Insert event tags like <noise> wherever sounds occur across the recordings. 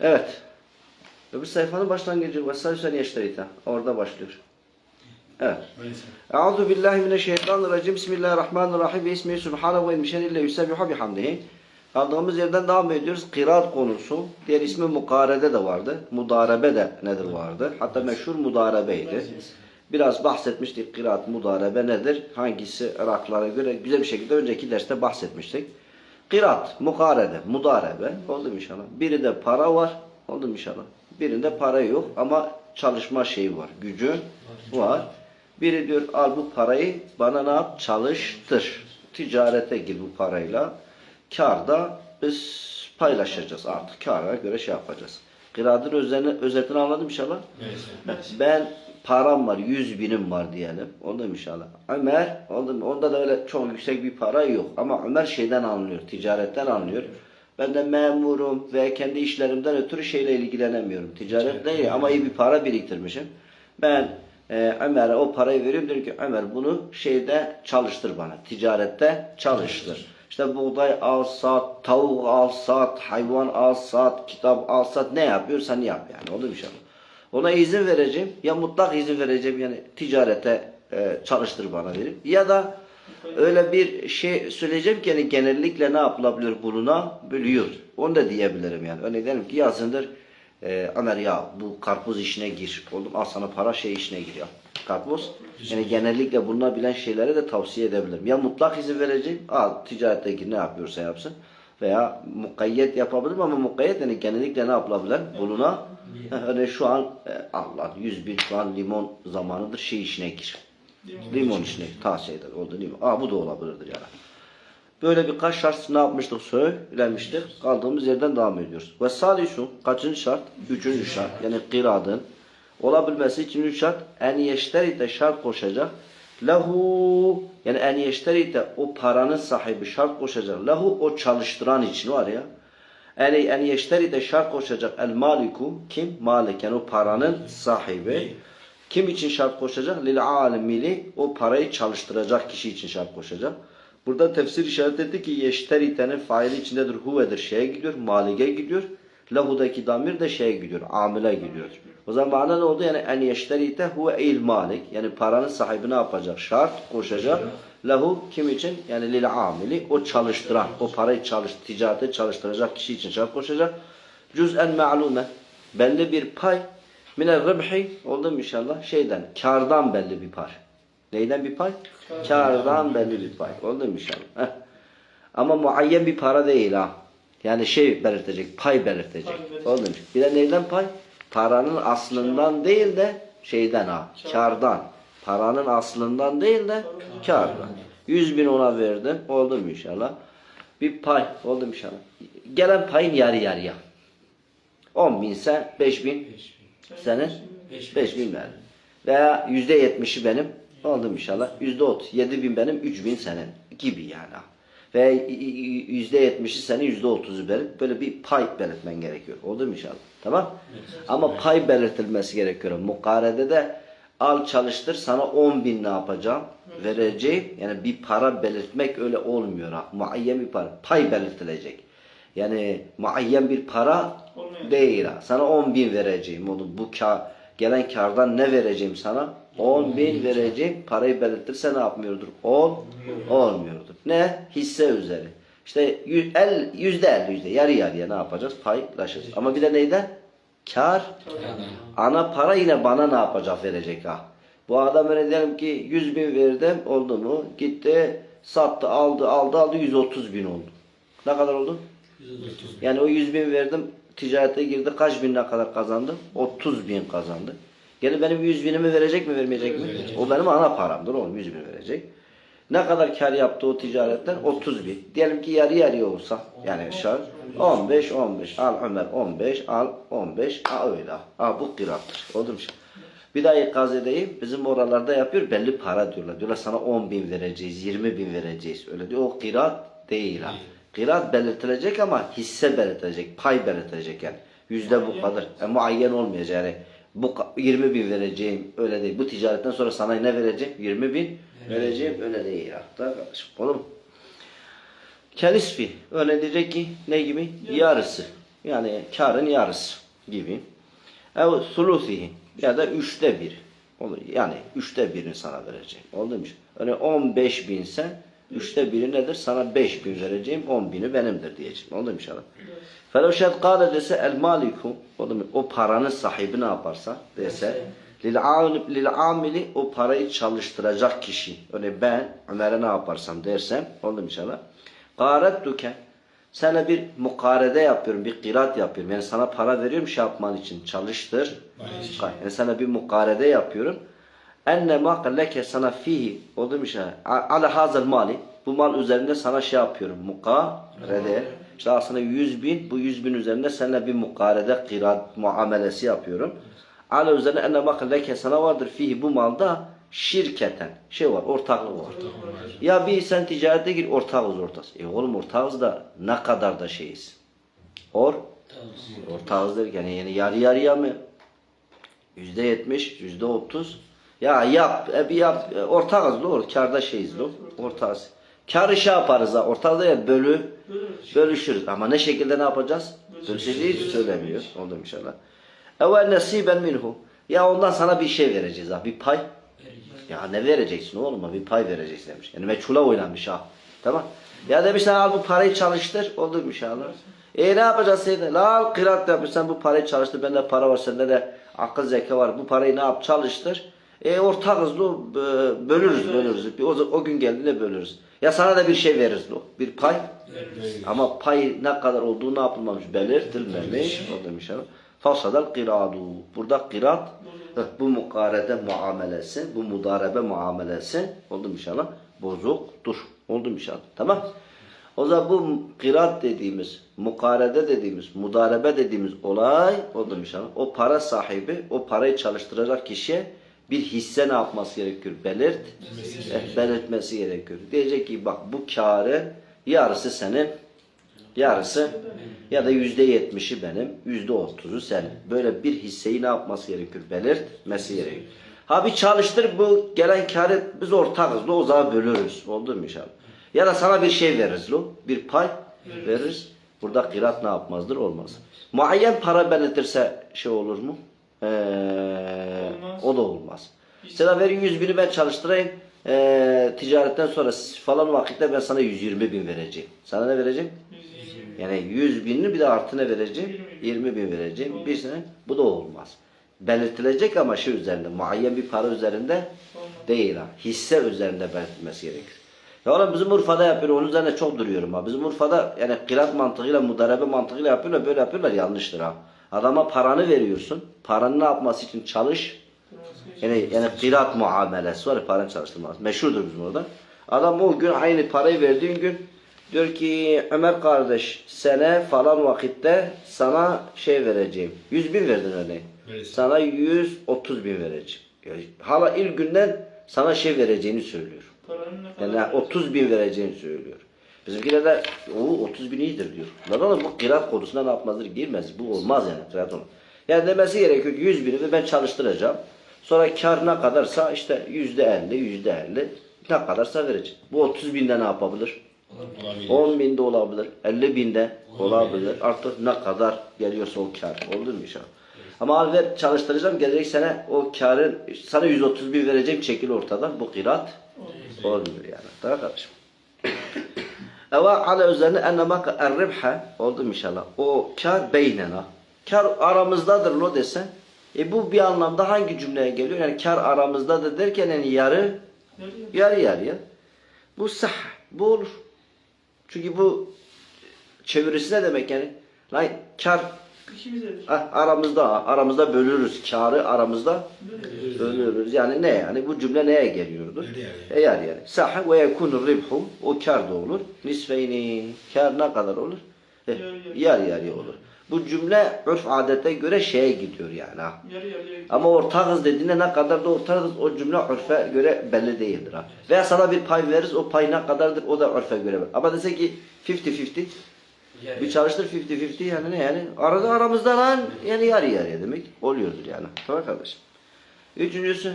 Evet. Öbür sayfanın başlangıcı. Vesaire yeşterite. Orada başlıyor. Evet. Euzu billahi mineşşeytanirracim. Bismillahirrahmanirrahim. Ve ismi subhanahu ve mişenille yusebbihu bihamdihi. Kaldığımız yerden devam ediyoruz. Kıraat konusu. Diğer ismi mukarede de vardı. Mudarebe de nedir vardı. Hatta meşhur mudarebeydi. Biraz bahsetmiştik kıraat mudarebe nedir? Hangisi Iraklara göre güzel bir şekilde önceki derste bahsetmiştik. Kıraat, mukarede, mudarebe. Oldu inşallah? Biri de para var. Oldu inşallah? Birinde para yok ama çalışma şeyi var. Gücü var. Biri diyor al bu parayı bana ne yap? Çalıştır. Ticarete gir bu parayla. Karda biz paylaşacağız artık. Kara göre şey yapacağız. Kıraatın özetini, özetini anladım inşallah. <laughs> Ben param var, yüz binim var diyelim. Oldu mu inşallah? Ömer, oldu mu? Onda da öyle çok yüksek bir para yok. Ama Ömer şeyden anlıyor, ticaretten anlıyor. Ben de memurum ve kendi işlerimden ötürü şeyle ilgilenemiyorum. Ticaret değil ama iyi bir para biriktirmişim. Ben e, Ömer'e o parayı veriyorum. Diyorum ki Ömer bunu şeyde çalıştır bana. Ticarette çalıştır. İşte buğday al sat, tavuk al sat, hayvan al sat, kitap al sat ne yapıyorsan yap yani. Oldu mu inşallah? Ona izin vereceğim. Ya mutlak izin vereceğim yani ticarete e, çalıştır bana derim. Ya da öyle bir şey söyleyeceğim ki yani genellikle ne yapılabilir bulunabiliyor. Onu da diyebilirim yani. Örneğin derim ki yazındır e, Ömer ya bu karpuz işine gir. Oğlum al sana para şey işine gir ya. Karpuz. Yani genellikle bulunabilen şeylere de tavsiye edebilirim. Ya mutlak izin vereceğim. Al ticarete gir ne yapıyorsa yapsın. Veya mukayyet yapabilirim ama mukayyet yani genellikle ne yapılabilir? Buluna. Hani <laughs> şu an e, Allah 100 bin şu an limon zamanıdır şey işine gir. Limon işine tavsiye eder. Oldu limon. Aa bu da olabilirdir yani. Böyle birkaç şart ne yapmıştık söylemiştik. Kaldığımız yerden devam ediyoruz. Ve salisu kaçıncı şart? Üçüncü şart. Yani kiradın olabilmesi için üç şart. En yeşteri de şart koşacak. Lehu yani en yeşteri de o paranın sahibi şart koşacak. Lehu o çalıştıran için var ya. Yani en yeşteri de şart koşacak. El maliku kim? Malik yani o paranın sahibi. Kim için şart koşacak? Lil alimili o parayı çalıştıracak kişi için şart koşacak. Burada tefsir işaret etti ki yeşteritenin faili içindedir. Huvedir şeye gidiyor. Malige gidiyor. Lehudaki damir de şeye gidiyor. Amile gidiyor. O zaman bana ne oldu? Yani en yeşterite huve il malik. Yani paranın sahibi ne yapacak? Şart koşacak. Lehu kim için? Yani lil amili. O çalıştıran. O parayı çalış, ticarete çalıştıracak kişi için şart koşacak. Cüz'en ma'lume. Belli bir pay. Minel rıbhi. Oldu mu inşallah? Şeyden. Kardan belli bir pay. Neyden bir pay? Kardan belli bir pay. Oldu mu inşallah? Heh. Ama muayyen bir para değil ha. Yani şey belirtecek, pay belirtecek. Oldu mu? Bir de neyden pay? Paranın aslından değil de şeyden ha. Kardan. Paranın aslından değil de kardan. 100 bin ona verdim. Oldu mu inşallah? Bir pay. Oldu mu inşallah? Gelen payın yarı yarıya. 10 binse 5 bin senin 5 bin benim. Veya yüzde yetmişi benim aldım inşallah. Yüzde ot. Yedi bin benim, üç bin senin gibi yani. Ve yüzde yetmişi senin, yüzde otuzu benim. Böyle bir pay belirtmen gerekiyor. Oldu mu inşallah? Tamam. Ama pay belirtilmesi gerekiyor. Mukarede de al çalıştır sana on bin ne yapacağım? Vereceğim. Yani bir para belirtmek öyle olmuyor. Ha. Muayyen bir para. Pay belirtilecek. Yani muayyen bir para Olmuyor. değil. ha. Sana 10 bin vereceğim. Oğlum bu ka gelen kardan ne vereceğim sana? 10 bin vereceğim. Parayı belirtirse ne yapmıyordur? 10 olmuyordur. Ne? Hisse üzeri. İşte el, yüzde elli yüzde yarı yarıya ne yapacağız? Paylaşacağız. Ama bir de neyden? Kar. Ana para yine bana ne yapacak verecek ha. Bu adam öyle diyelim ki 100 bin verdim oldu mu? Gitti sattı aldı aldı aldı 130 bin oldu. Ne kadar oldu? Yani o 100 bin verdim ticarete girdi kaç bin ne kadar kazandı? 30 bin kazandı. Gene benim 100 binimi verecek mi vermeyecek mi? O benim ana paramdır oğlum 100 bin verecek. Ne kadar kar yaptı o ticaretten? 30 bin. Diyelim ki yarı yarıya olsa yani şart 15 15 al Ömer 15 al 15 al öyle al bu kirattır. Olur mu? Bir daha ikaz edeyim. Bizim oralarda yapıyor belli para diyorlar. Diyorlar sana 10 bin vereceğiz, 20 bin vereceğiz. Öyle diyor. O kıraat değil ha. Kıraat belirtilecek ama hisse belirtilecek, pay belirtilecek yani. Yüzde bu kadar. E, muayyen olmayacak yani. Bu ka- 20 bin vereceğim öyle değil. Bu ticaretten sonra sana ne vereceğim? 20 bin vereceğim öyle değil hatta kardeşim. Olur mu? Kelisfi. Öyle diyecek ki ne gibi? Yarısı. Yani karın yarısı gibi. Ev sulusihi ya da üçte bir. Olur. Yani üçte birini sana vereceğim. Oldu mu? Öyle 15 binse üçte biri nedir? Sana 5 bin vereceğim. 10 bini benimdir diyeceğim. Oldu mu inşallah? Felev şed kâle dese el maliku? O paranın sahibi ne yaparsa dese lil am- lil amili o parayı çalıştıracak kişi. Öyle ben Ömer'e ne yaparsam dersem oldu mu inşallah? Gârettuke sana bir mukarede yapıyorum, bir kıraat yapıyorum. Yani sana para veriyorum şey yapman için. Çalıştır. Yani sana bir mukarede yapıyorum. Enne ma leke sana fihi oldu mu şey? Ala hazal mali. Bu mal üzerinde sana şey yapıyorum. Mukarede. İşte aslında 100 bin. Bu 100 bin üzerinde seninle bir mukarede kıraat muamelesi yapıyorum. Ala üzerine enne ma leke sana vardır fihi bu malda şirketen. Şey var, ortaklık var. Ya bir sen ticarete gir ortağız ortası. E oğlum ortağız da ne kadar da şeyiz. Or ortağız derken yani yarı yarıya mı? Yüzde yetmiş, yüzde otuz. Ya yap, e bir yap. E, ortağız doğru. Karda şeyiz doğru. Ortağız. Karı şey yaparız ha. Ortağız ya bölü, bölüşürüz. Ama ne şekilde ne yapacağız? Bölüşeceğiz söylemiyor. Oldu inşallah. Evel nesiben minhu. Ya ondan sana bir şey vereceğiz ha. Bir pay. Ya ne vereceksin oğlum? Bir pay vereceksin demiş. Yani meçhula oynanmış ha. Tamam. Ya demiş sen al bu parayı çalıştır. Oldu inşallah. E ne yapacağız seyde? La al kıraat yapmış. Sen bu parayı çalıştır. Bende para var. Sende de akıl zeka var. Bu parayı ne yap? Çalıştır. E ortakız lo. b- Bölürüz bölürüz. O, o gün geldiğinde bölürüz. Ya sana da bir şey veririz lo. Bir pay. Ama pay ne kadar olduğu ne yapılmamış belirtilmemiş. Oldu inşallah. Fasadal kiradu. Burada kirat bu mukarede muamelesi, bu mudarebe muamelesi oldu inşallah? Bozuktur. Oldu inşallah? Tamam. O zaman bu kirat dediğimiz, mukarede dediğimiz, mudarebe dediğimiz olay oldu inşallah? O para sahibi, o parayı çalıştıracak kişiye bir hisse ne yapması gerekiyor? Belirt, eh, belirtmesi gerekiyor. Diyecek ki bak bu karı yarısı senin, yarısı ya da yüzde yetmişi benim, yüzde otuzu senin. Böyle bir hisseyi ne yapması gerekiyor? Belirtmesi gerekiyor. Ha bir çalıştır bu gelen karı biz ortakız. Lo, o zaman bölürüz. Oldu mu inşallah? Ya da sana bir şey veririz. Lo. Bir pay veririz. Burada kırat ne yapmazdır? Olmaz. Muayyen para belirtirse şey olur mu? Ee, Olmaz. o da olmaz. Mesela verin 100 bini ben çalıştırayım. Ee, ticaretten sonra falan vakitte ben sana 120 bin vereceğim. Sana ne vereceğim? Yani 100 binini bir de artı ne vereceğim? 20 bin vereceğim. Bir sene bu da olmaz. Belirtilecek ama şey üzerinde, muayyen bir para üzerinde değil ha. Hisse üzerinde belirtilmesi gerekir. Ya oğlum bizim Urfa'da yapıyor, onun üzerine çok duruyorum ha. Bizim Urfa'da yani kırat mantığıyla, mudarebe mantığıyla yapıyorlar, böyle yapıyorlar yanlıştır ha. Adama paranı veriyorsun, paranı ne yapması için çalış, yani, yani kırat muamelesi var ya paranı çalıştırmaz. Meşhurdur bizim orada. Adam o gün aynı parayı verdiğin gün diyor ki Ömer kardeş sene falan vakitte sana şey vereceğim. 100 bin verdin örneğin. Evet. Sana 130 bin vereceğim. Yani hala ilk günden sana şey vereceğini söylüyor. Paranın ne kadar? Yani 30 bin vereceğini söylüyor. Bizimkiler de o 30 bin iyidir diyor. Oğlum bu kıraat konusunda ne yapmazdır? Girmez. Bu olmaz yani kıraat olmaz. Yani demesi gerekiyor ki 100 bini de ben çalıştıracağım. Sonra kar ne kadarsa işte yüzde 50, yüzde 50 ne kadarsa vereceğim. Bu 30 binde ne yapabilir? Olabilir. 10 binde olabilir, 50 binde olabilir. Artık ne kadar geliyorsa o kar. Olur mu inşallah? Ama al ver çalıştıracağım gelecek sene o karın sana 130 bin vereceğim çekil ortadan. Bu kıraat olmuyor yani. Tamam kardeşim. Eva ala üzerine enne maka er-ribha oldu inşallah? O kar beynena. Kar aramızdadır lo desen. E bu bir anlamda hangi cümleye geliyor? Yani kar aramızdadır derken yani yarı yarı yarıya. Bu sah. Bu olur. Çünkü bu çevirisi ne demek yani? Lan kar İkimizedir. ah, aramızda aramızda bölürüz. Karı aramızda bölürüz. Yani ne yani? Bu cümle neye geliyordu? Yarı yarıya. E yarı yarı. Sah ve yekunu ribhu. O kar da olur. Nisfeyni. Kar ne kadar olur? Eh, Yarı yarı. yarı yarıya olur. Bu cümle örf adete göre şeye gidiyor yani. ha. Yarı yarıya. Ama ortağız dediğinde ne kadar da ortağız o cümle örfe göre belli değildir. Ha. Veya sana bir pay veririz o pay ne kadardır o da örfe göre. belli. Ama dese ki 50-50 bir çalıştır 50-50 yani ne yani arada aramızda lan yani yarı yarıya demek oluyordur yani. Tamam kardeşim. Üçüncüsü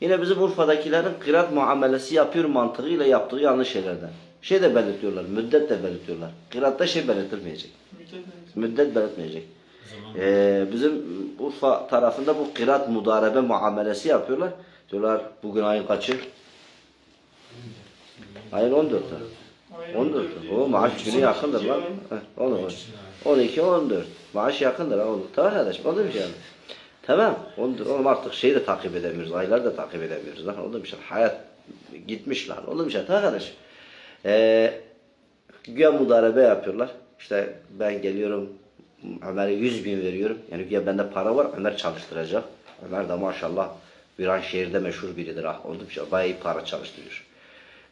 yine bizim Urfa'dakilerin kırat muamelesi yapıyor mantığıyla yaptığı yanlış şeylerden. Şey de belirtiyorlar. Müddet de belirtiyorlar. Kıraatta şey belirtilmeyecek. Müddet belirtmeyecek. Ee, bizim Urfa tarafında bu kıraat mudarebe muamelesi yapıyorlar. Diyorlar bugün ayın kaçı? Ayın 14'ü. Ayın 14. 14'ü. O maaş günü yakındır lan. Heh, Olur. 12 14. Maaş yakındır ha oğlum. Tamam kardeşim. Oldu mu yani? Tamam. Oldu. Oğlum artık şeyi de takip edemiyoruz. Ayları da takip edemiyoruz lan. Oldu mu şey? Hayat gitmiş lan. Oldu mu şey? Tamam kardeşim. Ee, güya mudarebe yapıyorlar. İşte ben geliyorum Ömer'e 100 bin veriyorum. Yani güya bende para var. Ömer çalıştıracak. Ömer de maşallah Viran şehirde meşhur biridir. Ha. Oldu mu şey? Bayağı iyi para çalıştırıyor.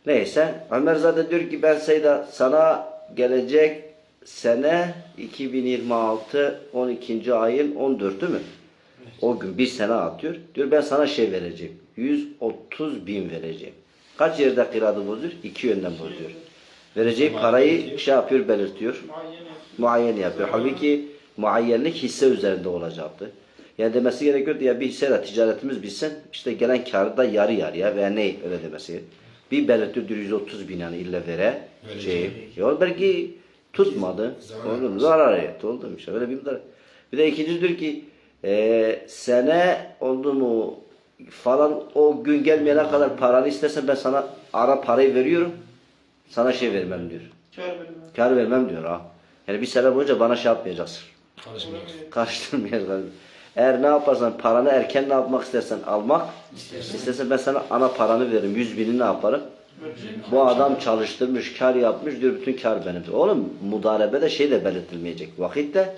Neyse Ömer zaten diyor ki ben Seyda sana gelecek sene 2026 12. ayın 14'ü mü? O gün bir sene atıyor. Diyor ben sana şey vereceğim. 130 bin vereceğim. Kaç yerde kiradı bozuyor? İki yönden bozuyor. Vereceği parayı şey yapıyor belirtiyor. Muayyen yapıyor. Halbuki muayyenlik hisse üzerinde olacaktı. Yani demesi gerekiyordu ya bir hisseyle ticaretimiz bitsin işte gelen karı da yarı yarıya veya ne öyle demesi gerekiyor. Bir belirtiyor diyor 130 bin yani ille vere şey. Ya belki tutmadı. Zarar Oldu mu? Zarar etti. Oldu mu? işte öyle bir miktar. Bir de ikinci diyor ki e, sene oldu mu falan o gün gelmeyene kadar paranı istersen ben sana ara parayı veriyorum. Sana şey vermem diyor. Kar vermez. Kar vermem diyor ha. Yani bir sene boyunca bana şey yapmayacaksın. Çalışmayacaksın. Karıştırmayacaksın. Eğer ne yaparsan paranı erken ne yapmak istersen almak istersen ben sana ana paranı veririm. Yüz bini ne yaparım? Bu adam çalıştırmış, kar yapmış diyor bütün kar benim. Oğlum mudarebede şey de belirtilmeyecek. Vakit de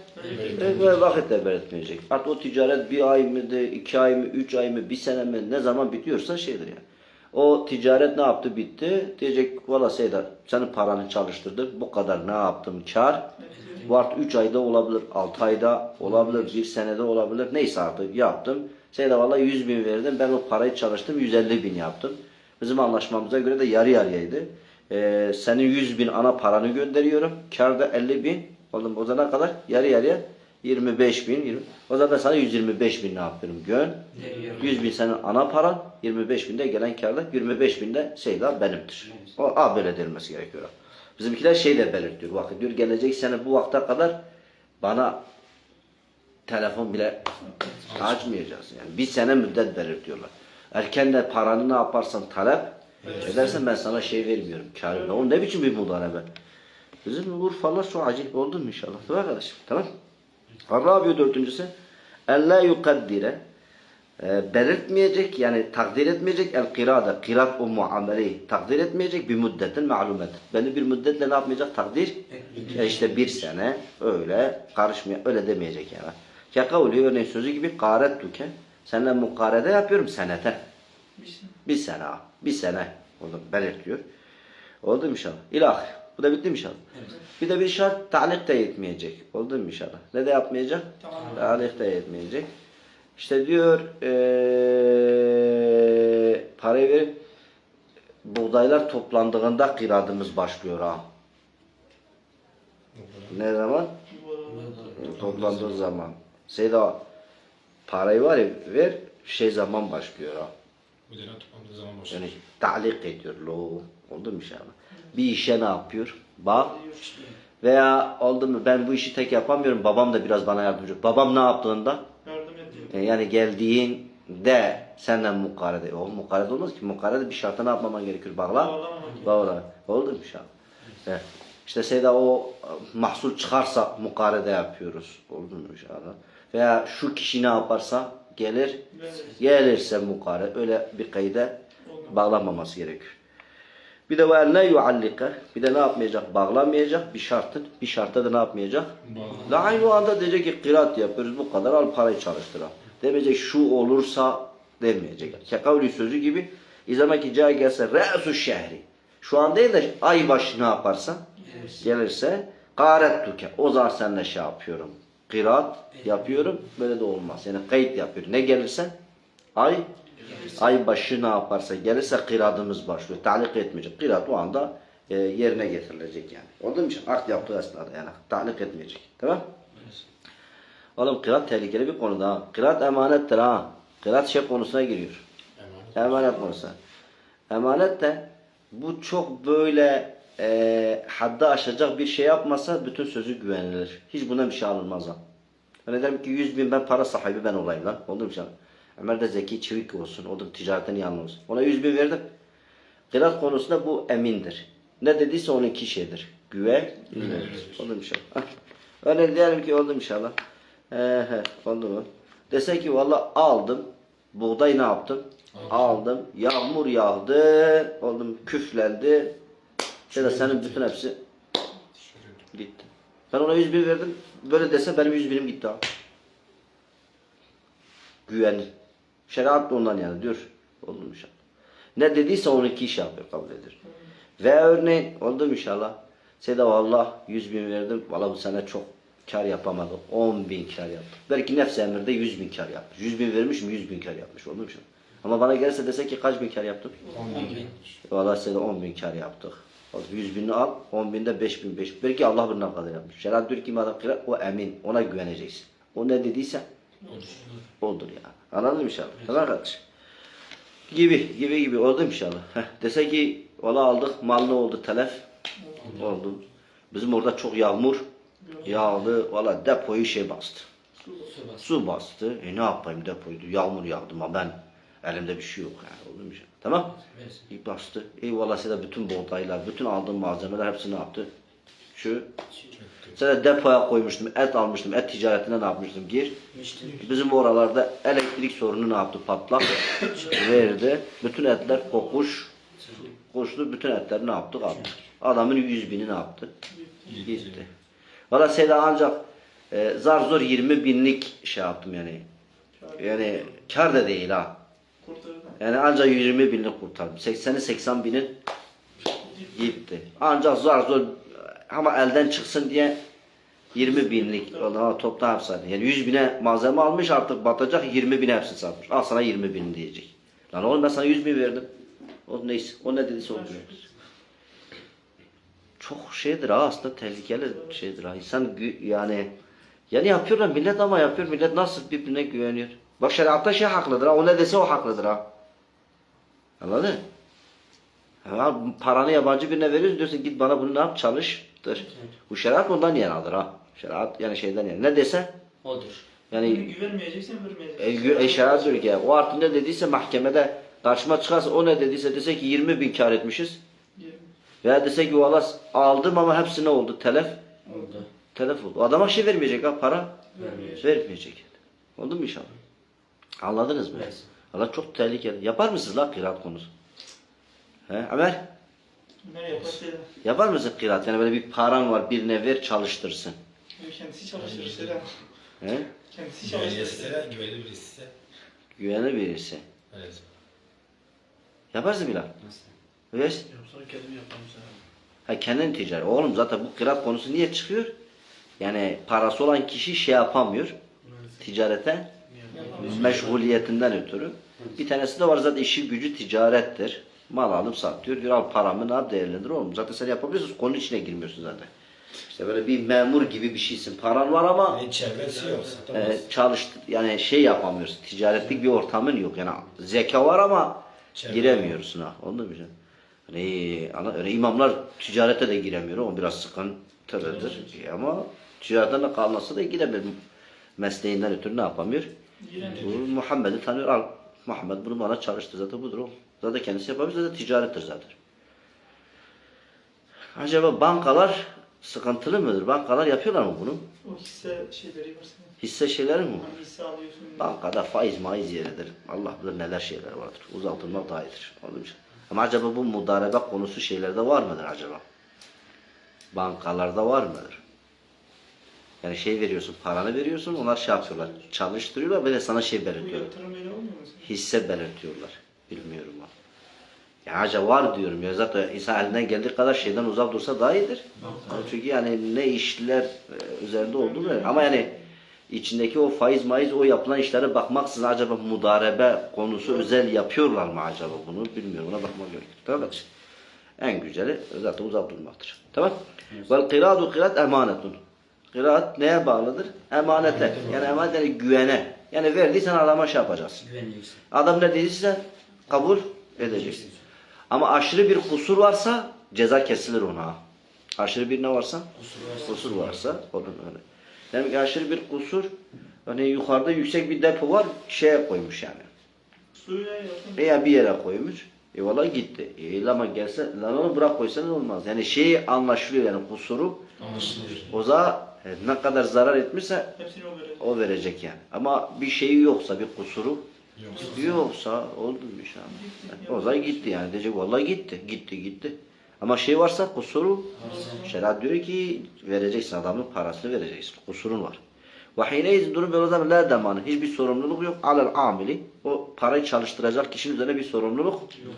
e, vakit de belirtilmeyecek. Artık o ticaret bir ay mı, de, iki ay mı, üç ay mı, bir sene mi ne zaman bitiyorsa şeydir yani. O ticaret ne yaptı bitti. Diyecek valla Seyda senin paranı çalıştırdık. Bu kadar ne yaptım kar. Bu artık 3 ayda olabilir, 6 ayda olabilir, bir senede olabilir. Neyse artık yaptım. Seyda valla 100 bin verdim. Ben o parayı çalıştım 150 bin yaptım. Bizim anlaşmamıza göre de yarı yarıyaydı. Ee, senin 100 bin ana paranı gönderiyorum. Kar da 50 bin. Oğlum o zamana kadar yarı yarıya 25 bin. 20. O zaman ben sana 125 bin ne yapıyorum? Gön. 100 bin senin ana paran. 25 bin de gelen karda 25 bin de Seyda benimdir. O A böyle denilmesi gerekiyor. Bizimkiler şeyle belirtiyor. Vakit diyor gelecek sene bu vakte kadar bana telefon bile açmayacağız. Yani bir sene müddet belirtiyorlar. Erken de paranı ne yaparsan talep edersen ben sana şey vermiyorum. Kârı. O ne biçim bir mudarebe? Bizim Urfalılar çok acayip oldu mu inşallah? Tamam kardeşim. Tamam. Arabiyo dördüncüsü. En la yukaddire e, belirtmeyecek yani takdir etmeyecek el kirada kirat o muameleyi takdir etmeyecek bir müddetin malumet. Beni bir müddetle ne yapmayacak takdir? Ya işte bir sene öyle karışmıyor öyle demeyecek yani. Ya kavli örneğin sözü gibi karettuke seninle mukarede yapıyorum senete. Bir sene. Bir sene. Onu belirtiyor. Oldu mu inşallah? İlah. Bu da bitti mi inşallah? Bir de bir şart talik de yetmeyecek. Oldu mu inşallah? Ne de yapmayacak? Tamam. Talik de yetmeyecek. İşte diyor eee parayı ver buğdaylar toplandığında kiradımız başlıyor ha. Ne zaman? Toplandığı zaman. Seyda parayı var ya ver şey zaman başlıyor ha. Toplandığı zaman başlıyor. Yani talik ediyor lo. Oldu mu inşallah? Bir işe ne yapıyor? Bak. Veya oldu mu ben bu işi tek yapamıyorum. Babam da biraz bana yardımcı. Babam ne yaptığında? E, yani geldiğinde senden mukarede. O mukarede olmaz ki. Mukarede bir şarta ne yapmaman gerekiyor? Bağla. Bağla. Oldu mu inşallah? Evet. İşte Seyda o mahsul çıkarsa mukarede yapıyoruz. Oldu mu inşallah? Veya şu kişi ne yaparsa gelir. Gelirse mukare. Öyle bir kayda bağlanmaması gerekiyor. Bir de ve ne yuallika. Bir de ne yapmayacak? Bağlamayacak bir şartın. Bir şartta da ne yapmayacak? La aynı anda diyecek ki kıraat yapıyoruz bu kadar al parayı çalıştır al. Demeyecek şu olursa demeyecek. Kekavli sözü gibi İzame ki cahil gelse re'su şehri. Şu an değil de ay başı ne yaparsan gelirse garettuke. O zaman seninle şey yapıyorum. Kıraat yapıyorum. Böyle de olmaz. Yani kayıt yapıyorum. Ne gelirse ay ay başı ne yaparsa gelirse kıradımız başlıyor. Talik etmeyecek. Kıraat o anda e, yerine getirilecek yani. Oldu mu? Akt yaptığı esnada yani. Talik etmeyecek. Tamam? Oğlum kıraat tehlikeli bir konu da. Kıraat emanettir ha. Kıraat şey konusuna giriyor. Emanet. Emanet konusu. Emanet de bu çok böyle e, haddi aşacak bir şey yapmasa bütün sözü güvenilir. Hiç buna bir şey alınmaz ha. Öyle derim ki 100 bin ben para sahibi ben olayım lan. Oldu mu canım? Ömer de zeki çevik olsun. O da ticaretin yanlı olsun. Ona 100 bin verdim. Kıraat konusunda bu emindir. Ne dediyse onunki şeydir. Güven. Oldu inşallah. Hah. Öyle diyelim ki oldu inşallah. He oldu mu? Dese ki valla aldım. Buğday ne yaptım? Aldım. Yağmur yağdı. Oldum küflendi. Ya da senin bütün hepsi gitti. Ben ona 100 bin verdim. Böyle dese benim 100 binim gitti abi. Güvenli. Şeriat da ondan yani diyor. Oldu inşallah. Ne dediyse onunki iş yapıyor kabul edilir. Ve örneğin oldu inşallah. Seda valla 100 bin verdim. Valla bu sene çok kar yapamadı. 10 bin kar yaptı. Belki nefs emrinde 100 bin kar yapmış. 100 bin vermişim 100 bin kar yapmış. Oldu mu. Ama bana gelse dese ki kaç bin kar yaptın? 10 bin. Valla size 10 bin kar yaptık. O 100 binini al, 10 binde 5 bin, 5 bin. Belki Allah bir kadar yapmış. Şeriat diyor ki madem kırar, o emin, ona güveneceksin. O ne dediyse oldur yani. Anladın mı inşallah? Tamam kardeş. Gibi, gibi gibi oldu inşallah. Heh, dese ki valla aldık, mal ne oldu telef? Oldu. Bizim orada çok yağmur yağdı. Valla depoyu şey bastı. Su bastı. E ne yapayım depoyu? Yağmur yağdı ama ben elimde bir şey yok yani. Oldu mu inşallah? Tamam. İlk bastı. Eyvallah size bütün buğdaylar, bütün aldığım malzemeler hepsini yaptı? Şu Sana depoya koymuştum, et almıştım, et ticaretine ne yapmıştım? Gir. Bizim oralarda elektrik sorunu ne yaptı? Patlak <coughs> verdi. Bütün etler kokuş, koştu. Bütün etler ne yaptı? Kaldı. Adamın yüz bini ne yaptı? Gitti. Valla Seda ancak e, zar zor 20 binlik şey yaptım yani. Yani kar da değil ha. Yani ancak 20 binlik kurtardım. 80'i 80 binin gitti. Ancak zor zor ama elden çıksın diye 20 binlik ona topta hepsini. Yani 100 bine malzeme almış artık batacak 20 bin hepsini satmış. Al sana 20 bin diyecek. Lan oğlum ben sana 100 bin verdim. O neyse. O ne dediyse o diyor. Çok şeydir ha aslında tehlikeli şeydir ha. İnsan yani yani yapıyorlar millet ama yapıyor. Millet nasıl birbirine güveniyor. Bak şeriatta şey haklıdır ha. O ne dese o haklıdır ha. Anladın? Ha, paranı yabancı birine veriyorsun diyorsun git bana bunu ne yap çalıştır. Bu şeriat ondan yanadır ha. Şeriat yani şeyden yana. Ne dese Odur. yani Güvenmeyeceksen vermeyeceksin. e, gü- e, şeriat diyor ki o artık ne dediyse mahkemede karşıma çıkarsa o ne dediyse dese ki 20 bin kar etmişiz. Veya dese ki valla aldım ama hepsi ne oldu? Telef. Oldu. Telef oldu. Adama şey vermeyecek ha para. Vermeyecek. Vermeyecek. Oldu mu inşallah? Anladınız mı? Evet. Allah çok tehlikeli. Yapar mısınız la kıraat konusu? He Ömer? Yapar? Yapar mısın kıraat? Yani böyle bir paran var birine ver çalıştırsın. Kendisi çalışır Seda. He? Kendisi çalışır. ise, güvenilir birisi. Güvene birisi. Evet. Yaparsın Bilal. Nasıl? Evet. Yoksa kendim yaparım sana. Ha kendin ticari. Oğlum zaten bu kıraat konusu niye çıkıyor? Yani parası olan kişi şey yapamıyor. Ticarete meşguliyetinden ötürü. Bir tanesi de var zaten işi gücü ticarettir. Mal alıp satıyor. Diyor al paramı ne değerlendir oğlum. Zaten sen yapabiliyorsun. Konu içine girmiyorsun zaten. İşte böyle bir memur gibi bir şeysin. Paran var ama Yani çevresi yok. E, çalış yani şey yapamıyorsun. Ticaretlik bir ortamın yok. Yani zeka var ama Çevre giremiyorsun ha. Onu da bileceksin. Hani, ana- öyle imamlar ticarete de giremiyor. O biraz sıkıntılıdır. E, ama ticaretten de kalması da giremiyor. Mesleğinden ötürü ne yapamıyor? Muhammed'i tanıyor. Al. Muhammed bunu bana çalıştı zaten budur o. Zaten kendisi yapabilir. Zaten ticarettir zaten. Acaba bankalar sıkıntılı mıdır? Bankalar yapıyorlar mı bunu? O hisse şeyleri var senin. Hisse şeyleri mi? Hani hisse alıyorsun. Bankada faiz maiz yeridir. Allah bilir neler şeyler vardır. Uzatılmak daha iyidir. Onun için. Ama acaba bu mudarebe konusu şeylerde var mıdır acaba? Bankalarda var mıdır? Yani şey veriyorsun, paranı veriyorsun, onlar şey yapıyorlar. Çalıştırıyorlar ve de sana şey belirtiyorlar. Hisse belirtiyorlar. Bilmiyorum ama. Ya acaba var diyorum ya zaten insan elinden geldiği kadar şeyden uzak dursa daha iyidir. Yani çünkü yani ne işler e, üzerinde olduğu belli. ama yani içindeki o faiz maiz o yapılan işlere bakmaksızın acaba mudarebe konusu özel yapıyorlar mı acaba bunu bilmiyorum ona bakmak gerekir. Tamam mı? En güzeli zaten uzak durmaktır. Tamam? Vel kıradu kırat emanetun. Kıraat neye bağlıdır? Emanete. Yani emanet yani güvene. Yani verdiysen adama şey yapacaksın. Adam ne dediyse kabul edeceksin. Ama aşırı bir kusur varsa ceza kesilir ona. Aşırı bir ne varsa? Kusur varsa. Kusur varsa onun öyle. Demek ki aşırı bir kusur hani yukarıda yüksek bir depo var şeye koymuş yani. Veya bir yere koymuş. E valla gitti. E ama gelse lan onu bırak koysan olmaz. Yani şey anlaşılıyor yani kusuru Anlaşılıyor. o zaman e, ne kadar zarar etmişse Hepsini o verecek. o verecek yani. Ama bir şeyi yoksa bir kusuru Yoksa. oldu şey. O zaman gitti yani. Diyecek vallahi gitti. Gitti gitti. Ama şey varsa kusuru şeriat diyor ki vereceksin adamın parasını vereceksin. Kusurun var. Ve hineyiz durum böyle o zaman la demanı. Hiçbir sorumluluk yok. Alel amili. O parayı çalıştıracak kişinin üzerine bir sorumluluk Yok.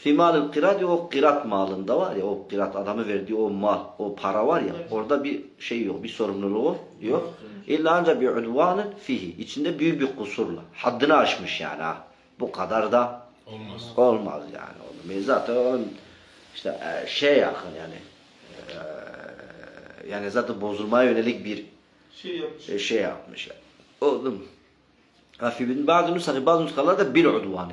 Fimalil kırat o kırat malında var ya o kırat adamı verdiği o mal o para var ya orada bir şey yok bir sorumluluğu yok. İlla ancak bir udvanın fihi içinde büyük bir kusurla haddini aşmış yani ha. Bu kadar da Olmaz. olmaz yani oğlum. E Zaten oğlum işte e, şey yakın yani e, yani zaten bozulmaya yönelik bir Şey yapmış. e, şey yapmış. Oğlum Hafifin bazı nuskası bazı nuskalarda bil udvanı.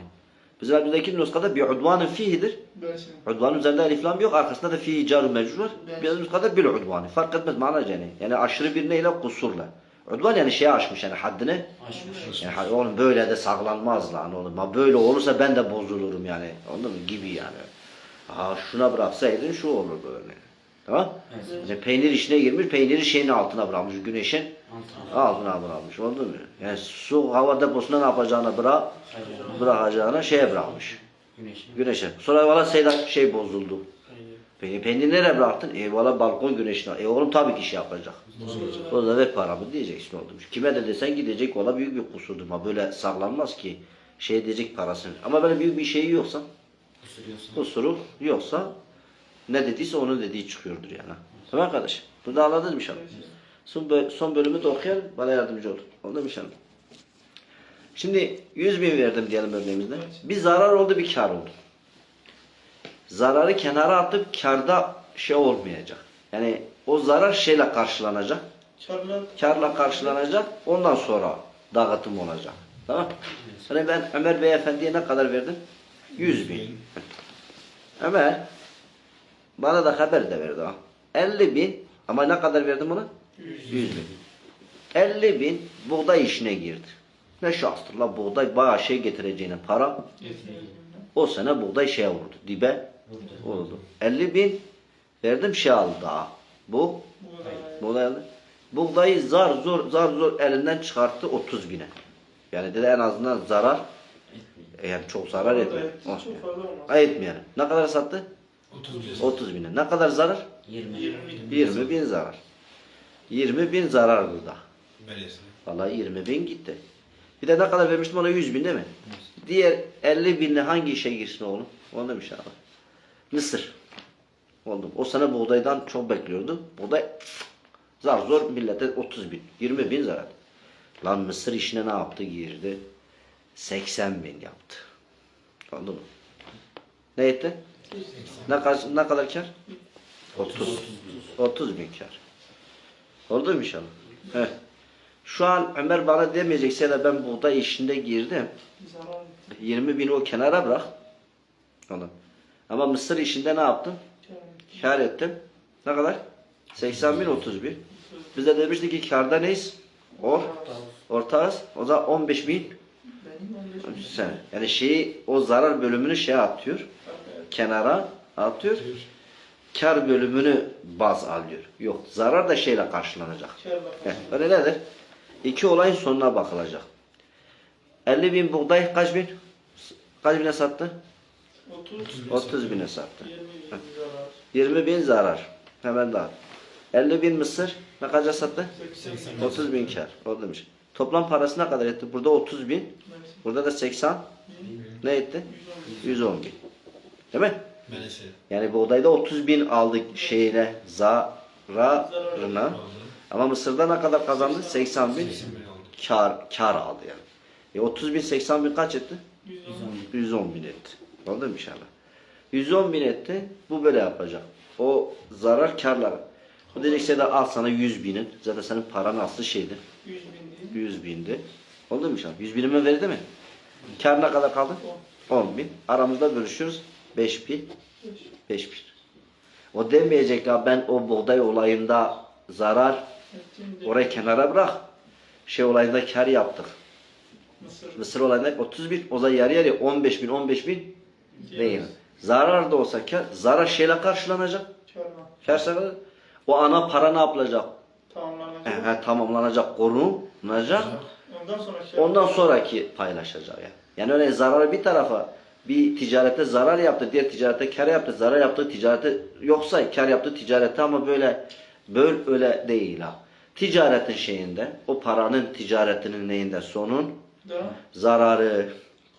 Bizim bizdeki nuskada bir udvanın fihidir. Şimdi. Udvanın üzerinde elif lam yok. Arkasında da fihi caru mecrur var. Bir nuskada bil udvanı. Fark etmez mana yani. Yani aşırı bir neyle kusurla. Udvan yani şeye aşmış yani haddini. Aşmış. Yani oğlum böyle de saklanmaz lan oğlum. Ha böyle olursa ben de bozulurum yani. Anladın mı? Gibi yani. Ha şuna bıraksaydın şu olur böyle. Tamam? Yani peynir işine girmiş, peyniri şeyin altına bırakmış, güneşin altına bırakmış. Oldu mu? Yani su hava deposunda ne yapacağını bırak, bırakacağına şeye bırakmış. Güneşe. Sonra valla şeyler şey bozuldu. Peynir, peynir nereye bıraktın? E valla balkon güneşine. E oğlum tabii ki şey yapacak. Bozulacak. O da ver paramı diyeceksin oldu. Kime de desen gidecek valla büyük bir kusurdur. Ama böyle saklanmaz ki şey diyecek parasını. Ama böyle büyük bir şeyi yoksa, kusuru yoksa ne dediyse onun dediği çıkıyordur yani. Tamam arkadaş. Bunu anladın mı inşallah? Son, son bölümü de okuyalım. Bana yardımcı ol. Oldu mu inşallah? Şimdi 100 bin verdim diyelim örneğimizde. Bir zarar oldu bir kar oldu. Zararı kenara atıp karda şey olmayacak. Yani o zarar şeyle karşılanacak. Karla Karla karşılanacak. Ondan sonra dağıtım olacak. Tamam Hani ben Ömer Beyefendi'ye ne kadar verdim? 100 bin. Ömer bana da haber de verdi. ha. 50 bin ama ne kadar verdim ona? 100 bin. 50 bin buğday işine girdi. Ne şahstır la buğday bayağı şey getireceğine para. O sene buğday şeye vurdu. Dibe vurdu. 50 bin verdim şey aldı daha. Bu buğday aldı. Buğdayı zar zor zar zor elinden çıkarttı 30 bine. Yani dedi en azından zarar yani çok zarar. Etmiyor. yani. Ne kadar sattı? 30 bin. 30 bine. Ne kadar zarar? 20. 20 bin zarar. 20 bin zarar burada. Böylesine. Vallahi 20 bin gitti. Bir de ne kadar vermiştim ona 100 bin değil mi? Diğer 50 binle hangi işe girsin oğlum? Onu demiş abi. Mısır. Oldu. O sene buğdaydan çok bekliyordu. Buğday zar zor millete 30 bin. 20 bin zarar. Lan Mısır işine ne yaptı? Girdi. 80 bin yaptı. Oldu mu? Ne etti? Ne kadar, ne kadar kar? 30. 30 bin kar. Oldu mu inşallah? Heh. Şu an Ömer bana demeyecekse de ben buğday işinde girdim. Zarar. 20 bin o kenara bırak. Anladın. Ama Mısır işinde ne yaptım? Kar ettim. Ne kadar? 80 bin 30 bin. Biz de demiştik ki karda neyiz? O. Ortağız. O zaman 15 bin Benim 15 bin. sene. Yani şeyi o zarar bölümünü şeye atıyor. Kenara atıyor. Kar bölümünü baz alıyor. Yok zarar da şeyle karşılanacak. Heh, öyle nedir? İki olayın sonuna bakılacak. 50 bin buğday kaç bin? Kaç bine sattı? 30. 30 bine sattı. 20 bin zarar. 20 bin zarar. Hemen daha. 50 bin mısır ne kadar sattı? 80 30 bin kar. O demiş. Toplam parası ne kadar etti? Burada 30 bin. Burada da 80. Ne etti? 110 bin. Değil mi? Böylesine. Yani buğdayda 30 bin aldık şeyine zararına. Ama Mısır'da ne kadar kazandı? 80 bin 80 bin aldı. kar, kar aldı yani. E 30 bin 80 bin kaç etti? 110 110 bin etti. Oldu mu inşallah? 110 bin etti. Bu böyle yapacak. O zarar karlar. O diyecekse de al sana 100 binin. Zaten senin paran aslı şeydi. 100 bin değil. 100 bindi. Oldu mu inşallah? 100 binime verdi mi? Kar ne kadar kaldı? 10 bin. Aramızda bölüşüyoruz. 5 bin. 5 bin. O demeyecek ya ben o buğday olayında zarar orayı kenara bırak. Şey olayında kar yaptık. Mısır. Mısır olayında 30 bin o da yarı yarıya 15 bin 15 bin değil. Zarar da olsa kar, zarar şeyle karşılanacak. Karma. Karşılanacak. O ana para ne yapılacak? Tamamlanacak. He, tamamlanacak, korunacak. Ondan sonra kar. Ondan sonraki paylaşacak yani. Yani öyle zararı bir tarafa bir ticarette zarar yaptı, diğer ticarette kar yaptı, zarar yaptı, ticarette yoksa kar yaptı ticarette ama böyle böyle öyle değil ha. Ticaretin şeyinde, o paranın ticaretinin neyinde sonun Da. zararı,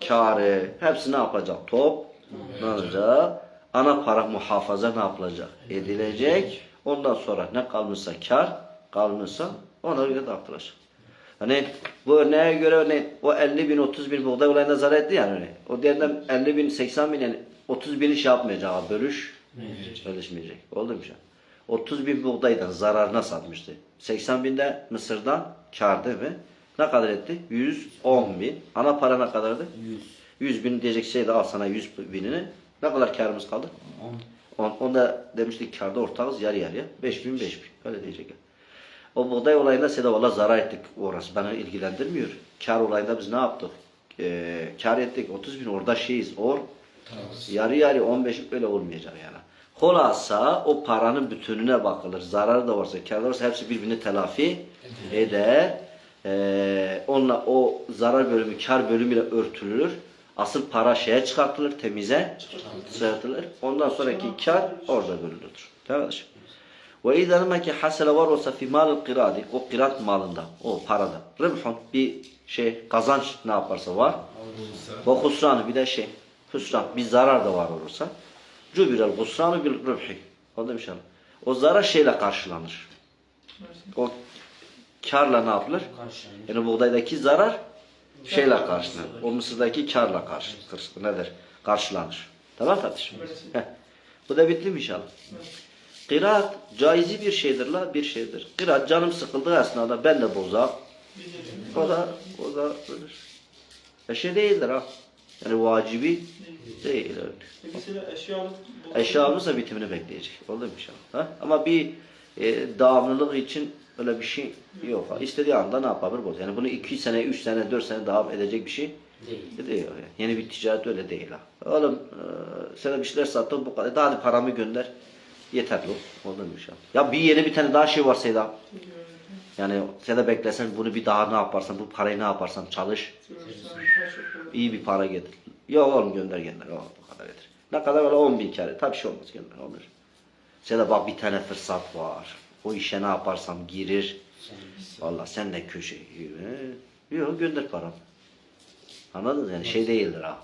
karı hepsi ne yapacak? Top ne olacak? Ana para muhafaza ne yapılacak? Edilecek. Ondan sonra ne kalmışsa kar kalmışsa ona göre dağıtılacak. Hani bu örneğe göre örneğin o 50 bin 30 bin buğday olayında zarar etti yani örneğin. O diğerinden 50 bin 80 bin yani 30 bini şey yapmayacak ha, bölüş bölüşmeyecek. Oldu mu an? 30 bin buğdaydan zararına satmıştı. 80 binde Mısır'dan kar değil mi? Ne kadar etti? 110 bin. Ana para ne kadardı? 100. 100 bin diyecek şey de al sana 100 binini. Ne kadar karımız kaldı? 10. On, onda demiştik karda ortağız yarı yarıya. 5 bin 5 bin. Öyle diyecekler. O buğday olayında size valla zarar ettik orası. Beni ilgilendirmiyor. Kar olayında biz ne yaptık? Ee, kar ettik 30 bin orada şeyiz. Or yarı yarı 15 böyle olmayacak yani. Holasa o paranın bütününe bakılır. Zararı da varsa, kar da varsa hepsi birbirini telafi eder. Ee, onunla o zarar bölümü, kar bölümüyle örtülür. Asıl para şeye çıkartılır, temize çıkartılır. Ondan sonraki kar orada bölünür. Tamam mı? Ve izâ lemeki hasele var olsa fi mal kiradi, o kirat malında, o parada. Rıbhun bir şey, kazanç ne yaparsa var. Ve husranı bir de şey, husran bir zarar da var olursa. Cübirel husranı bil rıbhi. O inşallah. O zarar şeyle karşılanır. O karla ne yapılır? Yani buğdaydaki zarar şeyle karşılanır. O mısırdaki karla karşılanır. Nedir? Karşılanır. Tamam kardeşim? Bu da bitti mi inşallah? Kıraat caizi bir şeydir la bir şeydir. Kıraat canım sıkıldığı esnada ben de boza. O da o da ölür. E şey değildir ha. Yani vacibi değil öyle. Mesela eşyalık. Eşya alırsa bitimini bekleyecek. Oldu mu inşallah? Ha? Ama bir e, devamlılık için öyle bir şey yok. Ha. İstediği anda ne yapabilir? boz. Yani bunu 2 sene, 3 sene, 4 sene devam edecek bir şey Değil. değil. Yani. Yeni bir ticaret öyle değil ha. Oğlum e, sana bir şeyler sattın bu kadar. Daha hadi paramı gönder. Yeter lo. Oldu inşallah? Ya bir yeni bir tane daha şey varsa da yani sen de beklesen bunu bir daha ne yaparsan bu parayı ne yaparsan çalış. iyi bir para getir. Yok oğlum gönder gönder. Yok bu kadar getir. Ne kadar öyle 10 bin kere. Tabii şey olmaz gönder olur. Sen de bak bir tane fırsat var. O işe ne yaparsam girir. Valla sen de köşe. Yok gönder param. Anladın? Yani şey değildir ha.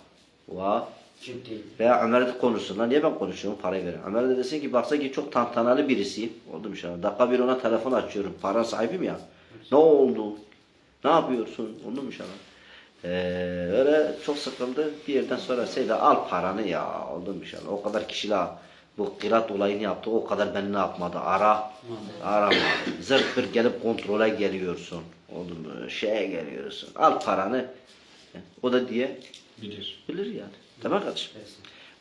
Va. Çünkü değil. Veya Ömer konusunda niye ben konuşuyorum parayı verin. Ömer de desin ki baksa ki çok tantanalı birisiyim. Oldu mu şu Dakika bir ona telefon açıyorum. Para sahibim ya. Ne oldu? Ne yapıyorsun? Oldu mu şu an? Ee, öyle çok sıkıldı. Bir yerden sonra Seyda al paranı ya. Oldu mu şu an? O kadar kişiler bu kırat olayını yaptı. O kadar beni ne yapmadı? Ara. Arama. Zırt pırt gelip kontrole geliyorsun. Oldu mu? Şeye geliyorsun. Al paranı. O da diye Bilir. bilir yani. Tamam kardeşim.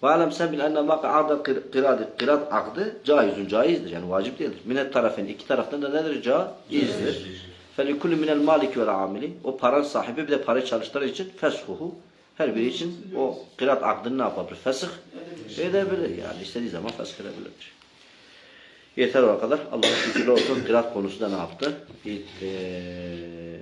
Ve alem sen bil enne vaka'ada kırat, kırat akdı caizun caizdir yani vacip değildir. Minet tarafın iki taraftan da nedir? Caizdir. Felikulü minel maliki vel amili o paranın sahibi bir de parayı çalıştıran için feshuhu her biri için o kırat akdını ne yapabilir? Fesih edebilir yani istediği zaman fesih edebilir. Yeter o kadar. Allah'a şükürler olsun kırat konusunda ne yaptı? Bitti.